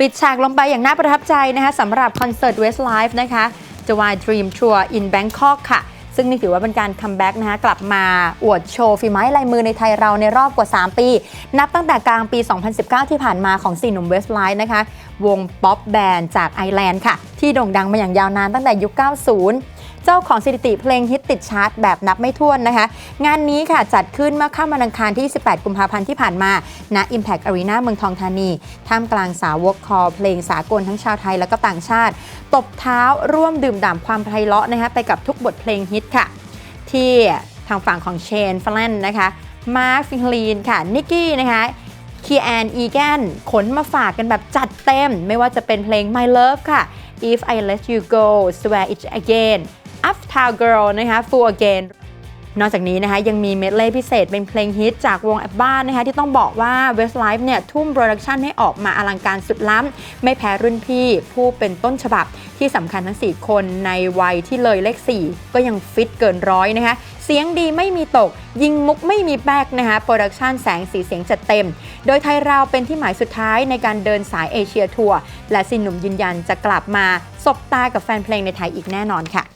ปิดฉากลงไปอย่างน่าประทับใจนะคะสำหรับคอนเสิร์ต Westlife นะคะ The w a Dream Tour in Bangkok ค่ะ ซึ่งนี่ถือว่าเป็นการคัมแบ็กนะคะกลับมาอวดโชว์ฝีไม้ลายมือในไทยเราในรอบกว่า 3 ปี นับตั้งแต่กลางปี 2019 ที่ผ่านมาของสี่หนุ่ม Westlife นะคะ วงป๊อปแบนด์จากไอร์แลนด์ค่ะ ที่โด่งดังมาอย่างยาวนานตั้งแต่ยุค 90 เจ้าของสถิติเพลงฮิตติดชาร์ตแบบนับไม่ถ้วนนะคะ งานนี้ค่ะจัดขึ้นเมื่อค่ำวันอังคารที่ 18 กุมภาพันธ์ที่ผ่านมาณ Impact Arena เมืองทองธานี ท่ามกลางสาวกคอเพลงสากลทั้งชาวไทยและก็ต่างชาติ ตบเท้าร่วมดื่มด่ำความไพเราะนะคะไปกับทุกบทเพลงฮิตค่ะ ที่ทางฝั่งของเชนฟลันนะคะมาร์คฟิงลีนค่ะนิกกี้นะคะคีแอนอีแกนขนมาฝากกันแบบจัดเต็ม ไม่ว่าจะเป็นเพลง My Love ค่ะ If I Let You Go Swear It Again Uptown Girl นะคะ Full Again นอกจากนี้นะคะยังมีเมดเล่พิเศษเป็นเพลงฮิตจากวงแอปบ้านนะคะที่ต้องบอกว่า Westlife เนี่ยทุ่มโปรดักชันให้ออกมาอลังการสุดล้ำ ไม่แพ้รุ่นพี่ผู้เป็นต้นฉบับที่สำคัญทั้ง 4 คนในวัยที่เลยเลข 4 ก็ยังฟิตเกินร้อยนะคะเสียงดีไม่มีตก ยิงมุกไม่มีแบกนะคะโปรดักชันแสงสีเสียงจัดเต็ม โดยไทยเราเป็นที่หมายสุดท้ายในการเดินสายเอเชียทัวร์และสินหนุ่มยืนยันจะกลับมาสบตากับแฟนเพลงในไทยอีกแน่นอนค่ะ